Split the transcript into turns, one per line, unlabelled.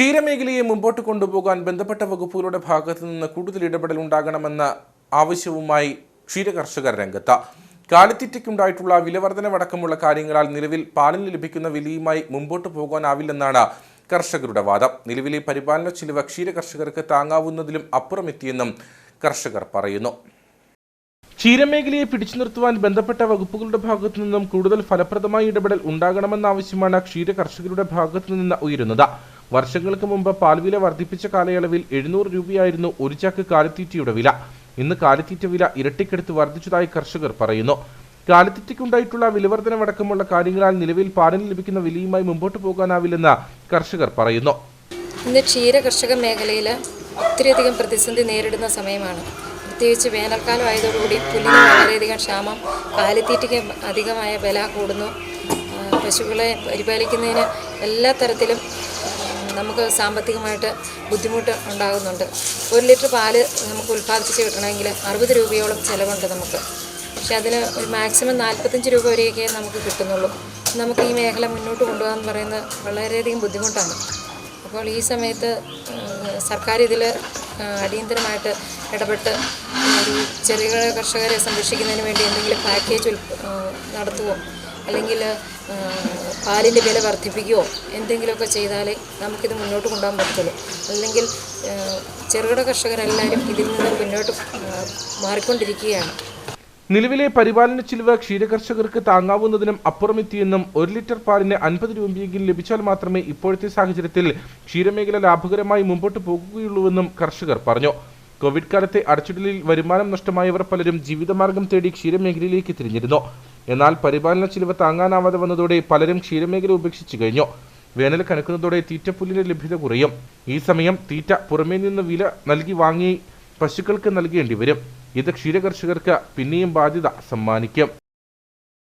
ക്ഷീരമേഖലയെ മുമ്പോട്ട് കൊണ്ടുപോകാൻ ബന്ധപ്പെട്ട വകുപ്പുകളുടെ ഭാഗത്തു നിന്ന് കൂടുതൽ ഇടപെടൽ ഉണ്ടാകണമെന്ന ആവശ്യവുമായി ക്ഷീരകർഷകർ രംഗത്ത്. കാലിത്തീറ്റയ്ക്കുണ്ടായിട്ടുള്ള വിലവർധനവടക്കമുള്ള കാര്യങ്ങളാൽ നിലവിൽ പാലിന് ലഭിക്കുന്ന വിലയുമായി മുമ്പോട്ട് പോകാനാവില്ലെന്നാണ് കർഷകരുടെ വാദം. നിലവിലെ പരിപാലന ചിലവ് ക്ഷീരകർഷകർക്ക് താങ്ങാവുന്നതിലും അപ്പുറമെത്തിയെന്നും കർഷകർ പറയുന്നു. ക്ഷീരമേഖലയെ പിടിച്ചു നിർത്തുവാൻ ബന്ധപ്പെട്ട വകുപ്പുകളുടെ ഭാഗത്തു നിന്നും കൂടുതൽ ഫലപ്രദമായ ഇടപെടൽ ഉണ്ടാകണമെന്ന ആവശ്യമാണ് ക്ഷീര കർഷകരുടെ ഭാഗത്തു നിന്ന് ഉയരുന്നത്. വർഷങ്ങൾക്ക് മുമ്പ് പാൽവില വർദ്ധിപ്പിച്ച കാലയളവിൽ എഴുന്നൂറ് രൂപയായിരുന്നു ഒരു ചാക്ക് കാലിത്തീറ്റയുടെ വില. ഇന്ന് കാലിത്തീറ്റ വില ഇരട്ടിക്കെടുത്ത് വർദ്ധിച്ചതായി കർഷകർ പറയുന്നു. കാലിത്തീറ്റയ്ക്കുണ്ടായിട്ടുള്ള വിലവർധനമടക്കമുള്ള കാര്യങ്ങളാൽ നിലവിൽ പാലിന് ലഭിക്കുന്ന വിലയുമായി മുമ്പോട്ട് പോകാനാവില്ലെന്ന് കർഷകർ പറയുന്നു.
ഇന്ന് ക്ഷീര കർഷക മേഖലയിൽ ഒത്തിരിയധികം പ്രതിസന്ധി നേരിടുന്ന സമയമാണ്. പ്രത്യേകിച്ച് വേനൽക്കാലം ആയതോടുകൂടി പുല്ലിന് വളരെയധികം ക്ഷാമം കാലിത്തീറ്റയ്ക്ക് അധികമായ വില കൂടുന്നു. പശുക്കളെ പരിപാലിക്കുന്നതിന് എല്ലാ തരത്തിലും നമുക്ക് സാമ്പത്തികമായിട്ട് ബുദ്ധിമുട്ട് ഉണ്ടാകുന്നുണ്ട്. ഒരു ലിറ്റർ പാൽ നമുക്ക് ഉൽപ്പാദിപ്പിച്ച് കിട്ടണമെങ്കിൽ അറുപത് രൂപയോളം ചിലവുണ്ട് നമുക്ക്. പക്ഷെ അതിന് ഒരു മാക്സിമം നാൽപ്പത്തഞ്ച് രൂപ വരെയൊക്കെ നമുക്ക് കിട്ടുന്നുള്ളൂ. നമുക്ക് ഈ മേഖല മുന്നോട്ട് കൊണ്ടുപോകാൻ പറയുന്നത് വളരെയധികം ബുദ്ധിമുട്ടാണ്. അപ്പോൾ ഈ സമയത്ത് സർക്കാർ ഇതിൽ അടിയന്തരമായിട്ട് ഇടപെട്ട് ഒരു ചെറുകിട കർഷകരെ സംരക്ഷിക്കുന്നതിന് വേണ്ടി എന്തെങ്കിലും പാക്കേജ് നടത്തുവോ? അല്ലെങ്കിൽ പാലിന്റെ വില വർദ്ധിപ്പിക്കുകയോ എന്തെങ്കിലുമൊക്കെ ചെയ്താലേ നമുക്കിത് മുന്നോട്ട് കൊണ്ടുപോകാൻ പറ്റുള്ളൂ. അല്ലെങ്കിൽ ചെറുകിട കർഷകരെല്ലാവരും ഇതിൽ നിന്ന് മുന്നോട്ട് മാറിക്കൊണ്ടിരിക്കുകയാണ്.
നിലവിലെ പരിപാലന ചിലവ് ക്ഷീരകർഷകർക്ക് താങ്ങാവുന്നതിനും അപ്പുറമെത്തിയെന്നും ഒരു ലിറ്റർ പാലിന് അൻപത് രൂപയെങ്കിലും ലഭിച്ചാൽ മാത്രമേ ഇപ്പോഴത്തെ സാഹചര്യത്തിൽ ക്ഷീരമേഖല ലാഭകരമായി മുമ്പോട്ട് പോകുകയുള്ളൂവെന്നും കർഷകർ പറഞ്ഞു. കോവിഡ് കാലത്തെ അടച്ചിടലിൽ വരുമാനം നഷ്ടമായവർ പലരും ജീവിതമാർഗം തേടി ക്ഷീരമേഖലയിലേക്ക് തിരിഞ്ഞിരുന്നു. എന്നാൽ പരിപാലന ചിലവ് താങ്ങാനാവാതെ വന്നതോടെ പലരും ക്ഷീരമേഖല ഉപേക്ഷിച്ചു കഴിഞ്ഞു. വേനൽ കനക്കുന്നതോടെ തീറ്റപ്പുല്ലിന്റെ ലഭ്യത കുറയും. ഈ സമയം തീറ്റ പുറമേ നിന്ന് വില നൽകി വാങ്ങി പശുക്കൾക്ക് നൽകേണ്ടി വരും. ഇത് ക്ഷീരകർഷകർക്ക് പിന്നെയും ബാധ്യത സമ്മാനിക്കും.